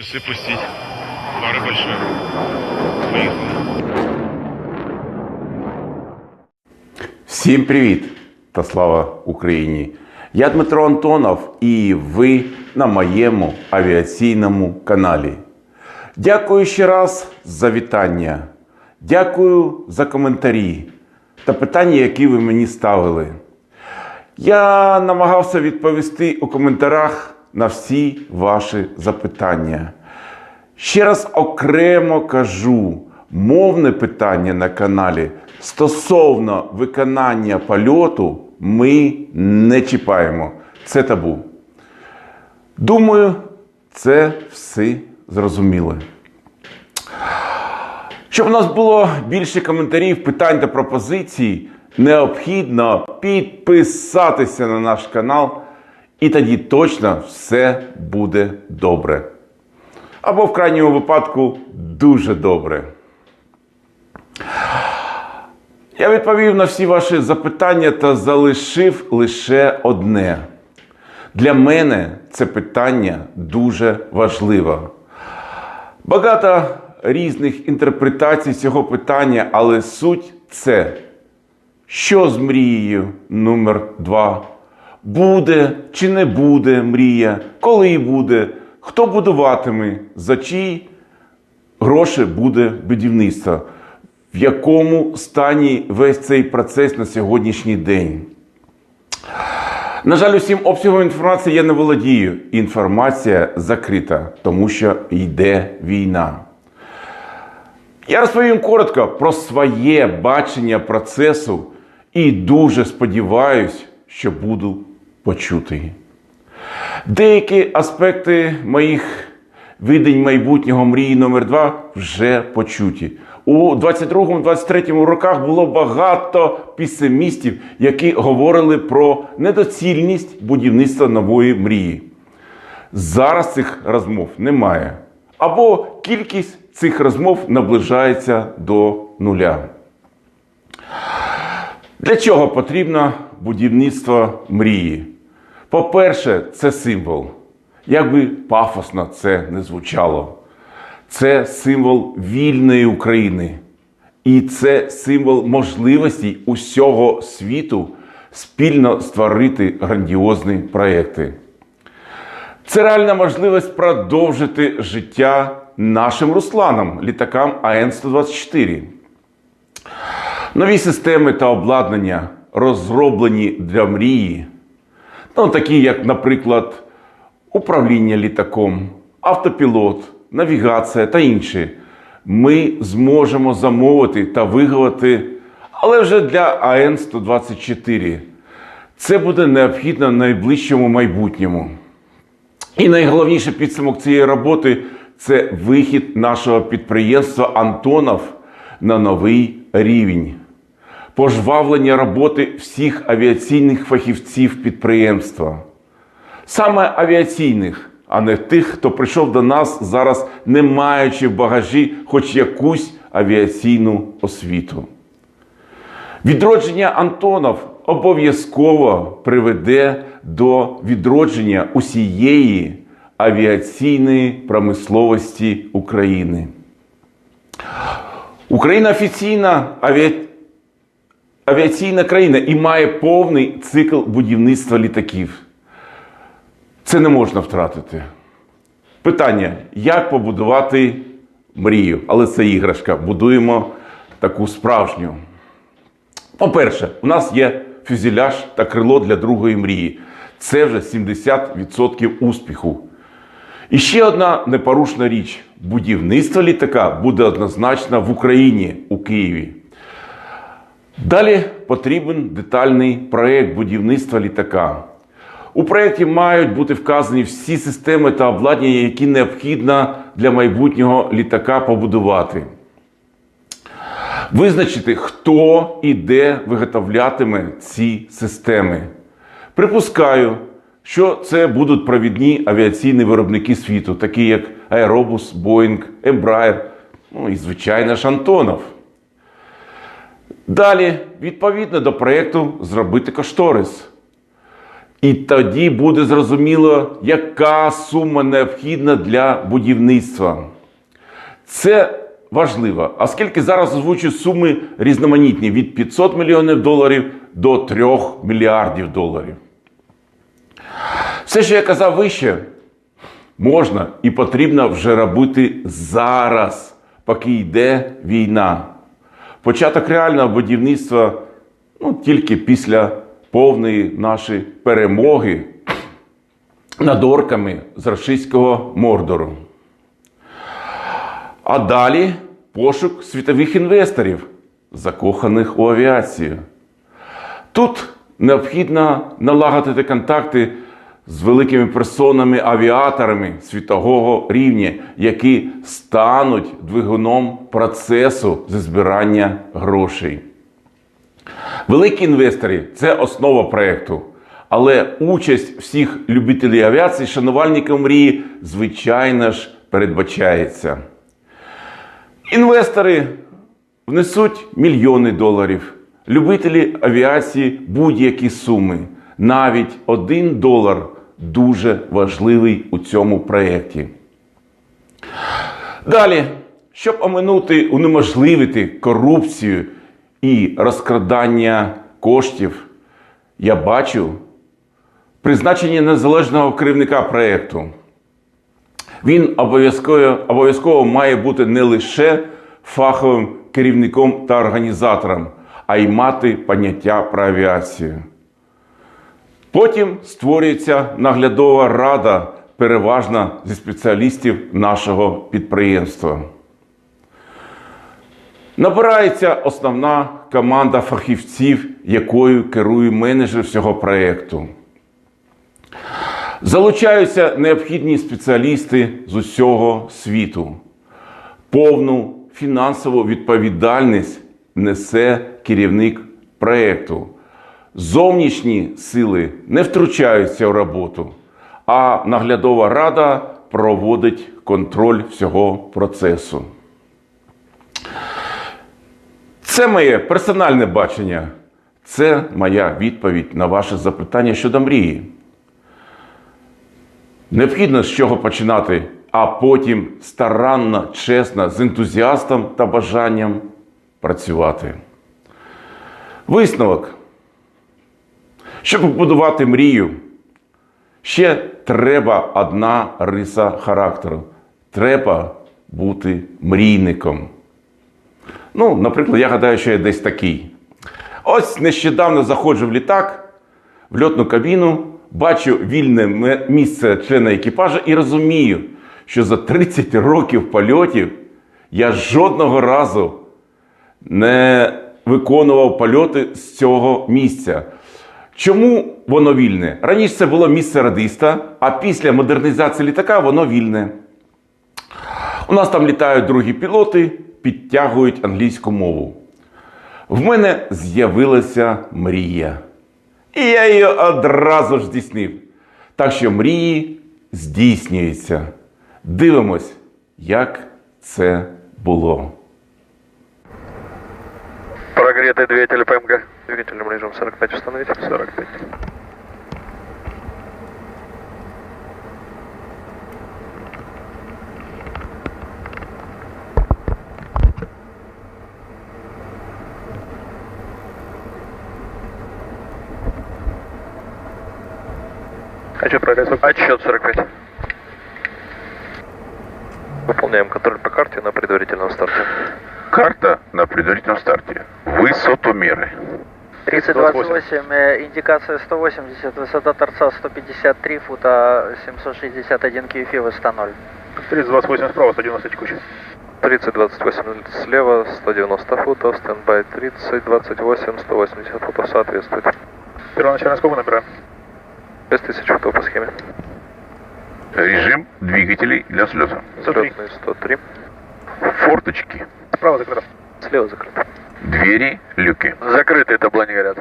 Часы пустить. Пара большая. Поехали. Всім привіт та слава Україні! Я Дмитро Антонов і ви на моєму авіаційному каналі. Дякую ще раз за вітання. Дякую за коментарі та питання, які ви мені ставили. Я намагався відповісти у коментарях на всі ваші запитання. Ще раз окремо кажу, мовне питання на каналі стосовно виконання польоту ми не чіпаємо. Це табу. Думаю, це все зрозуміло. Щоб у нас було більше коментарів, питань та пропозицій, необхідно підписатися на наш канал, і тоді точно все буде добре. Або в крайньому випадку дуже добре. Я відповів на всі ваші запитання та залишив лише одне. Для мене це питання дуже важливе. Багато різних інтерпретацій цього питання, але суть це, що з мрією номер два? Буде чи не буде мрія, коли буде, хто будуватиме, за чиї гроші буде будівництво, в якому стані весь цей процес на сьогоднішній день. На жаль, усім обсягом інформації я не володію. Інформація закрита, тому що йде війна. Я розповім коротко про своє бачення процесу і дуже сподіваюся, що буду почутий. Деякі аспекти моїх видень майбутнього мрії номер 2 вже почуті. У 22-23 роках було багато песимістів, які говорили про недоцільність будівництва нової мрії. Зараз цих розмов немає. Або кількість цих розмов наближається до нуля. Для чого потрібно будівництво мрії? По-перше, це символ. Як би пафосно це не звучало. Це символ вільної України. І це символ можливості усього світу спільно створити грандіозні проекти. Це реальна можливість продовжити життя нашим Русланам, літакам АН-124. Нові системи та обладнання розроблені для мрії, ну, такі як, наприклад, управління літаком, автопілот, навігація та інші, ми зможемо замовити та виготовити, але вже для АН-124. Це буде необхідно в найближчому майбутньому. І найголовніший підсумок цієї роботи це вихід нашого підприємства Антонов на новий рівень, пожвавлення роботи всіх авіаційних фахівців підприємства, саме авіаційних, а не тих, хто прийшов до нас зараз, не маючи в багажі хоч якусь авіаційну освіту. Відродження Антонов обов'язково приведе до відродження усієї авіаційної промисловості України. Україна офіційна авіа... авіаційна країна і має повний цикл будівництва літаків. Це не можна втратити. Питання: як побудувати мрію? Але це іграшка. Будуємо таку справжню. По-перше, у нас є фюзеляж та крило для другої мрії. Це вже 70% успіху. І ще одна непорушна річ: будівництво літака буде однозначно в Україні у Києві. Далі потрібен детальний проєкт будівництва літака. У проєкті мають бути вказані всі системи та обладнання, які необхідно для майбутнього літака побудувати. Визначити, хто і де виготовлятиме ці системи. Припускаю, що це будуть провідні авіаційні виробники світу, такі як Aerobus, Boeing, Embraer, ну і, звичайно ж, Антонов. Далі, відповідно до проєкту, зробити кошторис. І тоді буде зрозуміло, яка сума необхідна для будівництва. Це важливо, оскільки зараз озвучу суми різноманітні від 500 мільйонів доларів до 3 мільярдів доларів. Все, що я казав вище, можна і потрібно вже робити зараз, поки йде війна. Початок реального будівництва ну, тільки після повної нашої перемоги над орками з рашистського Мордору. А далі пошук світових інвесторів, закоханих у авіацію. Тут необхідно налагодити контакти з великими персонами, авіаторами світового рівня, які стануть двигуном процесу зі збирання грошей. Великі інвестори це основа проєкту. Але участь всіх любителів авіації, шанувальників мрії, звичайно ж, передбачається. Інвестори внесуть мільйони доларів. Любителі авіації будь-які суми. Навіть один долар дуже важливий у цьому проєкті. Далі, щоб оминути, унеможливити корупцію і розкрадання коштів, я бачу призначення незалежного керівника проєкту. Він обов'язково, обов'язково має бути не лише фаховим керівником та організатором, а й мати поняття про авіацію. Потім створюється наглядова рада, переважно зі спеціалістів нашого підприємства. Набирається основна команда фахівців, якою керує менеджер всього проєкту. Залучаються необхідні спеціалісти з усього світу. Повну фінансову відповідальність несе керівник проєкту. Зовнішні сили не втручаються в роботу, а наглядова рада проводить контроль всього процесу. Це моє персональне бачення. Це моя відповідь на ваше запитання щодо мрії. Необхідно з чого починати, а потім старанно, чесно, з ентузіастом та бажанням працювати. Висновок. Щоб побудувати мрію, ще треба одна риса характеру. Треба бути мрійником. Ну, наприклад, я гадаю, що я десь такий. Ось нещодавно заходжу в літак, в льотну кабіну, бачу вільне місце члена екіпажу і розумію, що за 30 років польотів я жодного разу не виконував польоти з цього місця. Чому воно вільне? Раніше це було місце радиста, а після модернізації літака воно вільне. У нас там літають другі пілоти, підтягують англійську мову. В мене з'явилася мрія. І я її одразу ж здійснив. Так що мрії здійснюються. Дивимось, як це було. Прогретый двигатель ПМГ. Двигательным режим 45 установить. 45. Хочу прогресс. Отчет 45. Выполняем контроль по карте на предварительном старте. Карта на предварительном старте. Высотомеры. 3028, э, индикация 180, высота торца 153 фута, 761 QFI, высота 0. 3028 справа, 190 текущий. 3028 слева, 190 футов, стендбай 3028, 180 футов соответствует. Первоначально сколько набираем? 6000 футов по схеме. Режим двигателей для взлета. 103. Взлетный 103. Форточки. Справа закрыто. Слева закрыто. Двери, люки. Закрытые табла не горят.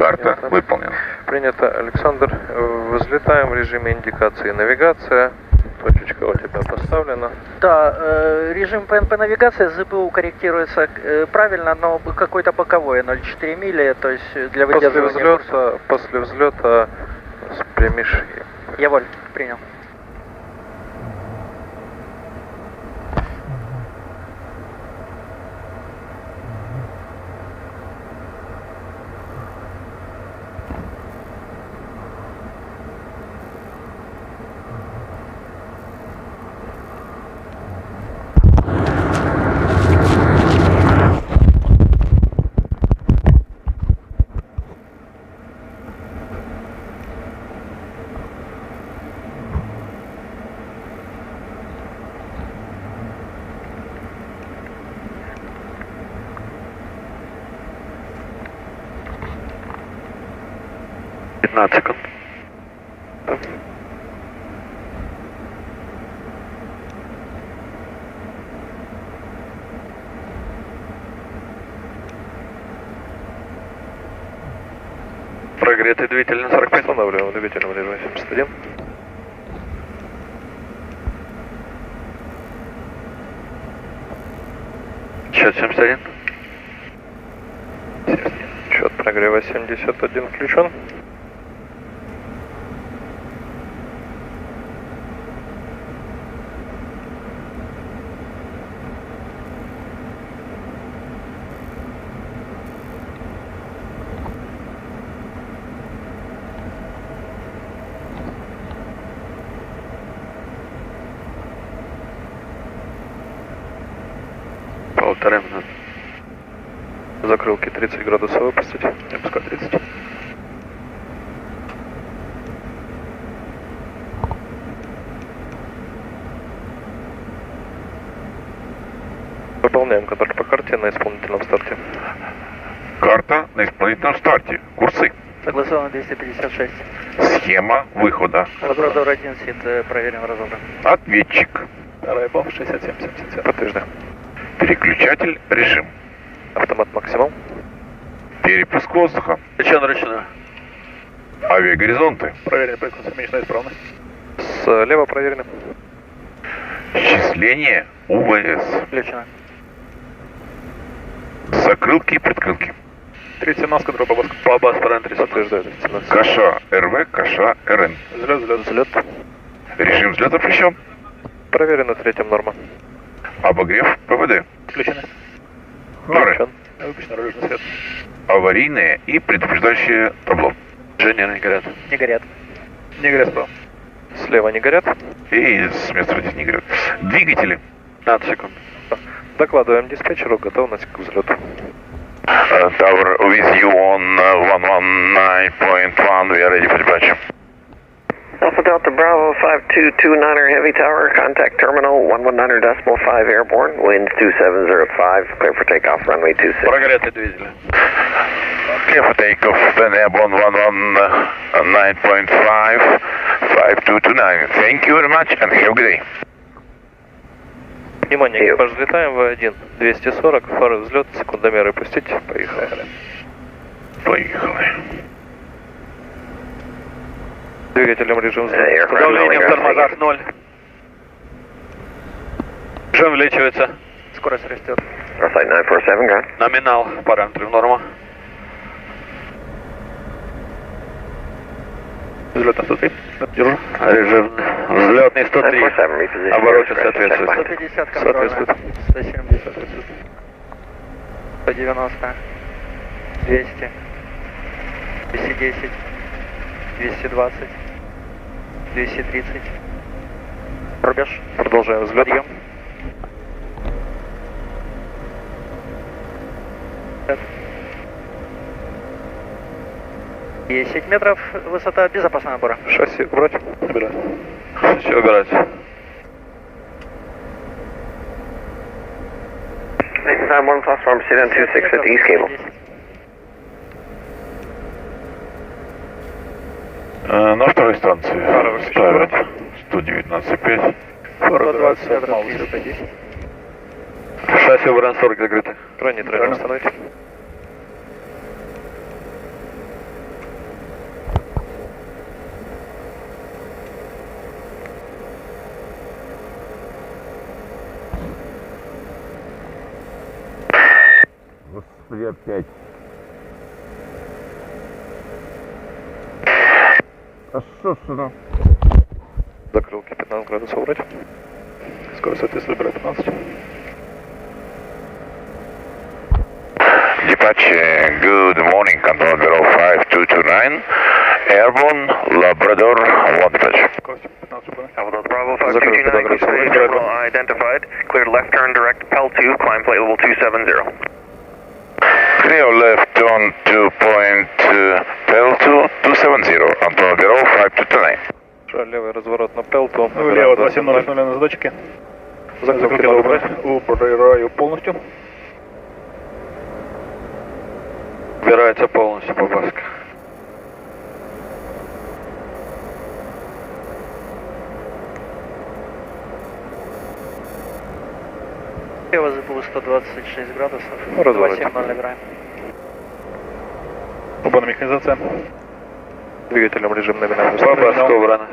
Карта выполнена. Принято, Александр. Взлетаем в режиме индикации навигация. Точечка у тебя поставлена. Да, э, режим ПНП навигации ЗПУ корректируется э, правильно, но какой-то боковой 0,4 мили, то есть для После выдерживания курса. взлета, после взлета спрямишь. Я воль, принял. Пятнадцать секунд. Прогретый двигатель на 45 устанавливаем двигатель в режиме 71. Счет 71. Счет прогрева 71 включен. Закрылки 30 градусов выпустить. Опускай 30. Выполняем контроль по карте на исполнительном старте. Карта на исполнительном старте. Курсы. Согласовано 256. Схема выхода. Лабрадор 1 сит, э, проверим разобран. Ответчик. Райбов 67-77. Подтверждаем. Переключатель режим. Автомат максимум. Перепуск воздуха. Речено, речено. Авиагоризонты. Проверен фреквенция меньшая исправность. Слева проверено. Счисление УВС. Включено. Закрылки и предкрылки. 317 контроль по баску. По бас параметре. Подтверждаю. 17. Каша РВ, Каша РН. Взлет, взлет, взлет. Режим взлета включен. Проверено третьим норма. Обогрев ПВД. Включены. Включен. Выпущен наружный свет. Аварийное и предупреждающее табло. Инженеры не горят. Не горят. Не горят справа. Слева не горят. И с места родить не говорят. Двигатели. 15 секунд. Докладываем диспетчеру готовность к взлету. Uh, tower with you on uh, 119.1. We are ready for departure. Alpha Delta Bravo 5229er Heavy Tower, contact terminal 119er decimal 5 airborne, winds 2705, clear for takeoff, runway 26. Прогретый двигатель. Clear for takeoff. Then airborne 119.5. 5229. Thank you very much and have a good day. Внимание, экипаж взлетаем В1. 240, фары взлет, секундомеры пустить. Поехали. Поехали. Двигателем режим Давление в тормозах 0. Режим увеличивается. Скорость растет. Номинал. Параметры в норма. Взлетный 103. Держу. Режим взлетный 103. Обороты соответствуют. 150 соответствует. 170 190. 200. 210. 220. 230. Рубеж. Продолжаем взлет. Подъем. Десять метров высота безопасного набора. Шасси убрать. Набираю. Шасси убирать. Time 1 platform, sit on 26 at the east cable. Э, на второй станции. Фара ставят 119,5. Фара 27, Шасси Уран 40 закрыто. Брони трейлер установите. Господи, опять. А що ж воно? Закрылки 15 градусов вроде. Скорость соответствует 15. Departure, good morning, Control Bureau 5229. Airborne, Labrador, one departure. Скорость 15 выполнять. Alpha Bravo Закрылки 5229, прогресса. Clear terminal identified. Cleared left turn direct PEL 2, climb plate level 270. Clear left on 2 point, uh, PL2, 270, Антон Беров 529. Левый разворот на Пелту. Влево 2700 на задачке. Закрыто. Убираю полностью. Убирается полностью по баске. Я вас забыл 126 градусов. Ну, разворот. 270 играем. Оба на механизация. Двигателем режим номинальный. По баску убрано.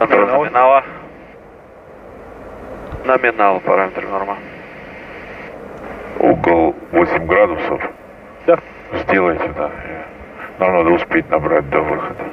Номинал. Номинала. Номинал, параметр норма. Угол 8 градусов. Да. Сделайте, да. Нам надо успеть набрать до выхода.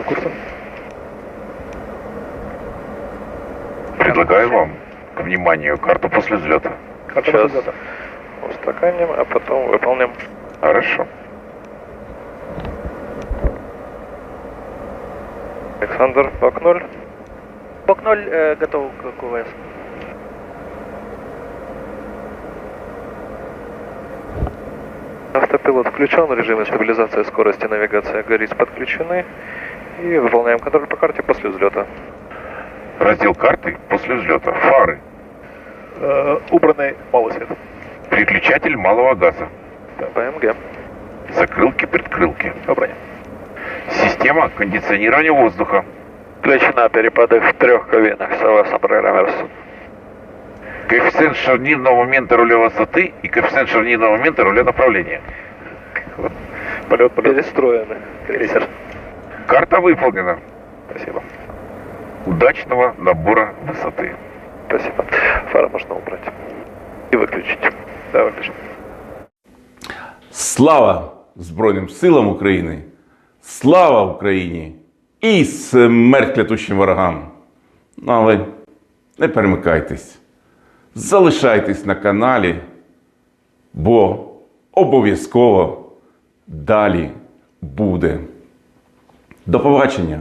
Курс? Предлагаю вам к вниманию карту после взлета. Карта Сейчас. взлета. Устаканим, а потом выполним. Хорошо. Александр, бак 0. Бок 0 э, готов к КВС. Автопилот включен, режимы стабилизации скорости навигация горит подключены. И выполняем контроль по карте после взлета. Раздел карты после взлета. Фары. Э, убранный малый свет. Переключатель малого газа. ПМГ. Закрылки, предкрылки. Убрание. Система кондиционирования воздуха. Включена перепады в трех кабинах, согласно программе РСУ. Коэффициент шарнирного момента руля высоты и коэффициент шарнирного момента руля направления. Полет, полет. Перестроены. Крейсер. Карта выполнена. Спасибо. Удачного набора высоты. Спасибо. Фары можно убрать. И выключить. Да, выключен. Слава Збройним силам України! Слава Україні! І смерть клятущим ворогам! Ну, але не перемикайтесь. Залишайтесь на каналі, бо обов'язково далі буде. До побачення!